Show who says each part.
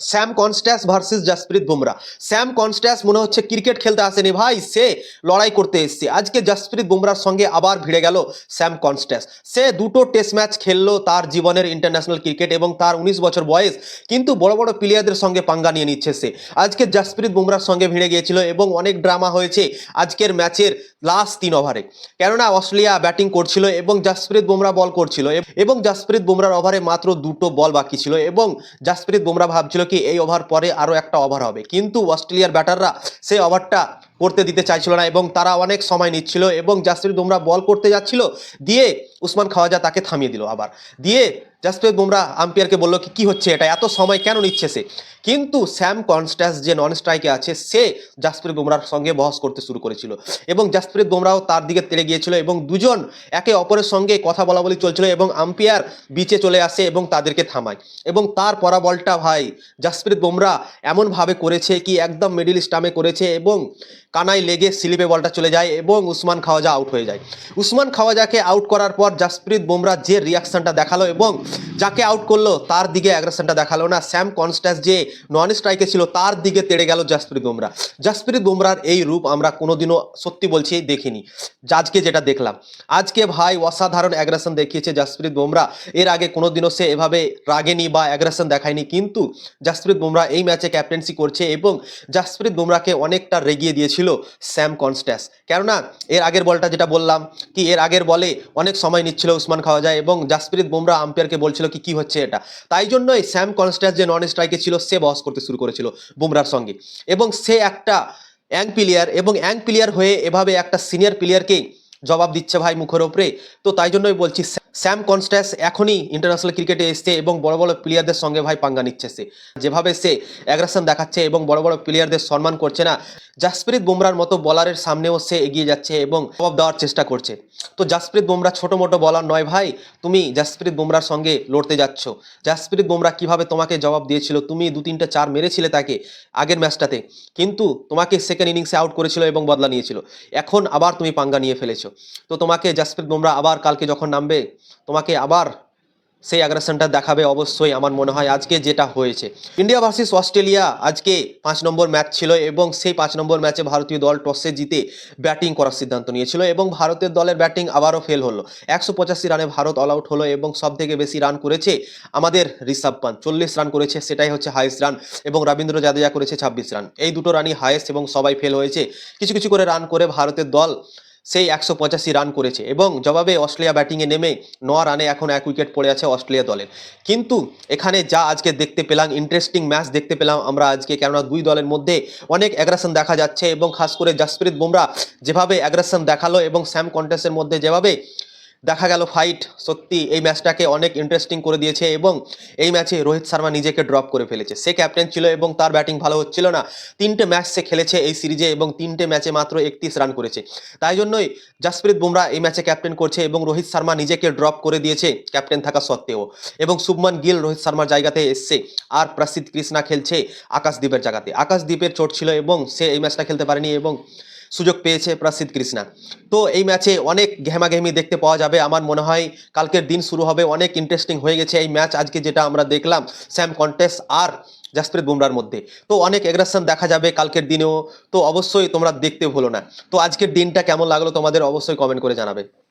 Speaker 1: Sam Konstas versus Jasprit Bumrah Sam Konstas মনে হচ্ছে cricket খেলতে আসেনি। ভাই, সে লড়াই করতে এসছে। আজকে জাসপ্রীত বুমরার সঙ্গে আবার ভিড়ে গেল স্যাম কনস্ট্যাস সে দুটো টেস্ট ম্যাচ খেললো তার জীবনের ইন্টারন্যাশনাল ক্রিকেট এবং তার উনিশ বছর বয়স। কিন্তু বড় বড় প্লেয়ারদের সঙ্গে পাঙ্গা নিয়ে নিচ্ছে সে। আজকে জাসপ্রীত বুমরার সঙ্গে ভিড়ে গিয়েছিল এবং অনেক ড্রামা হয়েছে আজকের ম্যাচের লাস্ট তিন ওভারে কেননা অস্ট্রেলিয়া ব্যাটিং করছিল এবং জাসপ্রীত বুমরা বল করছিল। এবং জাসপ্রীত বুমরার ওভারে মাত্র দুটো বল বাকি ছিল এবং জাসপ্রীত বুমরা ভাবছিল কি এই ওভার পরে আরও একটা ওভার হবে। কিন্তু অস্ট্রেলিয়ার ব্যাটাররা সেই ওভারটা করতে দিতে চাইছিল না এবং তারা অনেক সময় নিচ্ছিল এবং জাসপ্রীত বুমরা বল করতে যাচ্ছিল, দিয়ে উসমান খাওয়াজা তাকে থামিয়ে দিল আবার। দিয়ে জাসপ্রীত বুমরা আম্পায়ারকে বলল কি, কী হচ্ছে এটা? এত সময় কেন নিচ্ছে সে? কিন্তু স্যাম কনস্ট্যাস যে নন স্ট্রাইকে আছে, সে জাসপ্রীত বুমরার সঙ্গে বহস করতে শুরু করেছিল এবং জাসপ্রীত বুমরাও তার দিকে তেড়ে গিয়েছিল এবং দুজন একে অপরের সঙ্গে কথা বলা বলি চলছিল এবং আম্পায়ার বিচে চলে আসে এবং তাদেরকে থামায়। এবং তার পরা বলটা ভাই, জাসপ্রীত বুমরা এমনভাবে করেছে কি, একদম মিডিল স্টামে করেছে এবং কানায় লেগে স্লিপে বলটা চলে যায় এবং উসমান খাওয়াজা আউট হয়ে যায়। উসমান খাওয়াজাকে আউট করার পর জাসপ্রীত বুমরা যে রিয়াকশনটা দেখাল এবং যাকে আউট করল তার দিকে অ্যাগ্রেশনটা দেখাল না। স্যাম কনস্ট্যাস যে নন স্ট্রাইকে ছিল তার দিকে তেড়ে গেল জাসপ্রীত বুমরা। জাসপ্রীত বুমরার এই রূপ আমরা কোনোদিনও সত্যি বলছি দেখিনি। আজকে যেটা দেখলাম, আজকে ভাই অসাধারণ অ্যাগ্রেশন দেখিয়েছে জাসপ্রীত বুমরা। এর আগে কোনোদিনও সে এভাবে রাগেনি বা অ্যাগ্রেশন দেখায়নি, কিন্তু জাসপ্রীত বুমরা এই ম্যাচে ক্যাপ্টেন্সি করছে এবং জাসপ্রীত বুমরাকে অনেকটা রেগিয়ে দিয়েছিল স্যাম কনস্ট্যাস। কেননা এর আগের বলটা যেটা বললাম, কি এর আগের বলে অনেক সময় নিচ্ছিল উসমান খাওয়া যায় এবং জাসপ্রীত বুমরা আম্পায়ারকে বলছিল কি কি হচ্ছে এটা? তাই জন্যই স্যাম কনস্ট্যাস যে নন স্ট্রাইকে ছিল, সে বস করতে শুরু করেছিল বুমরার সঙ্গে। এবং সে একটা অ্যাং প্লেয়ার এবং অ্যাং প্লেয়ার হয়ে এভাবে একটা সিনিয়র প্লেয়ারকেই জবাব দিচ্ছে ভাই মুখের ওপরে তো তাই জন্যই বলছি, স্যাম কনস্ট্যাস এখনই ইন্টারন্যাশনাল ক্রিকেটে এসছে এবং বড় বড় প্লেয়ারদের সঙ্গে ভাই পাঙ্গা নিচ্ছে সে। যেভাবে সে অ্যাগ্রেশন দেখাচ্ছে এবং বড় বড় প্লেয়ারদের সম্মান করছে না, জাসপ্রীত বুমরার মতো বলারের সামনেও সে এগিয়ে যাচ্ছে এবং জবাব দেওয়ার চেষ্টা করছে। তো জাসপ্রীত বুমরা ছোট মোটো বলার নয় ভাই, তুমি জাসপ্রীত বুমরার সঙ্গে লড়তে যাচ্ছ। জাসপ্রীত বুমরা কীভাবে তোমাকে জবাব দিয়েছিল? তুমি দু তিনটা চার মেরেছিলে তাকে আগের ম্যাচটাতে, কিন্তু তোমাকে সেকেন্ড ইনিংসে আউট করেছিল এবং বদলা নিয়েছিল। এখন আবার তুমি পাঙ্গা নিয়ে ফেলেছো। তো তোমাকে জাসপ্রীত বুমরা আবার কালকে যখন নামবে, তোমাকে আবার সেই অ্যাগ্রেশনটা দেখাবে অবশ্যই আমার মনে হয় আজকে যেটা হয়েছে। ইন্ডিয়া ভার্সেস অস্ট্রেলিয়া আজকে পাঁচ নম্বর ম্যাচ ছিল এবং সেই পাঁচ নম্বর ম্যাচে ভারতীয় দল টসে জিতে ব্যাটিং করার সিদ্ধান্ত নিয়েছিল এবং ভারতের দলের ব্যাটিং আবারও ফেল হলো। একশো পঁচাশি রানে ভারত অল আউট হলো এবং সব থেকে বেশি রান করেছে আমাদের ঋষভ পান্ত চল্লিশ রান করেছে, সেটাই হচ্ছে হাইয়েস্ট রান এবং রবীন্দ্র জাদেজা করেছে ছাব্বিশ রান। এই দুটো রানই হাইয়েস্ট এবং সবাই ফেল হয়েছে। কিছু কিছু করে রান করে ভারতের দল সেই একশো পঁচাশি রান করেছে এবং জবাবে অস্ট্রেলিয়া ব্যাটিংয়ে নেমে ন রানে এখন এক উইকেট পড়ে আছে অস্ট্রেলিয়া দলের। কিন্তু এখানে যা আজকে দেখতে পেলাম ইন্টারেস্টিং ম্যাচ দেখতে পেলাম আমরা আজকে কেননা দুই দলের মধ্যে অনেক অ্যাগ্রেশন দেখা যাচ্ছে এবং খাস করে জাসপ্রীত বুমরা যেভাবে অ্যাগ্রেশন দেখাল এবং স্যাম কন্টেস্টের মধ্যে যেভাবে দেখা গেল ফাইট সত্যি এই ম্যাচটাকে অনেক ইন্টারেস্টিং করে দিয়েছে এবং এই ম্যাচে রোহিত শর্মা নিজেকে ড্রপ করে ফেলেছে। সে ক্যাপ্টেন ছিল এবং তার ব্যাটিং ভালো হচ্ছিল না। তিনটে ম্যাচ সে খেলেছে এই সিরিজে এবং তিনটে ম্যাচে মাত্র একত্রিশ রান করেছে। তাই জন্যই জাসপ্রীত বুমরা এই ম্যাচে ক্যাপ্টেন করছে এবং রোহিত শর্মা নিজেকে ড্রপ করে দিয়েছে ক্যাপ্টেন থাকা সত্ত্বেও। এবং শুভমান গিল রোহিত শর্মার জায়গাতে এসছে আর প্রসিদ্ধ কৃষ্ণা খেলছে আকাশদ্বীপের জায়গাতে। আকাশদ্বীপের চোট ছিল এবং সে এই ম্যাচটা খেলতে পারেনি এবং সুযোগ পেয়েছে প্রসিদ্ধ কৃষ্ণা। তো এই ম্যাচে অনেক ঘেমাঘেমি দেখতে পাওয়া যাবে। আমার মনে হয় কালকের দিন শুরু হবে, অনেক ইন্টারেস্টিং হয়ে গেছে এই ম্যাচ। আজকে যেটা আমরা দেখলাম, স্যাম কন্টেস্ট আর জাসপ্রীত বুমরার মধ্যে। তো অনেক এগ্রেশন দেখা যাবে কালকের দিনেও। তো অবশ্যই তোমরা দেখতে ভুলো না। তো আজকের দিনটা কেমন লাগল তোমাদের অবশ্যই কমেন্ট করে জানাবে।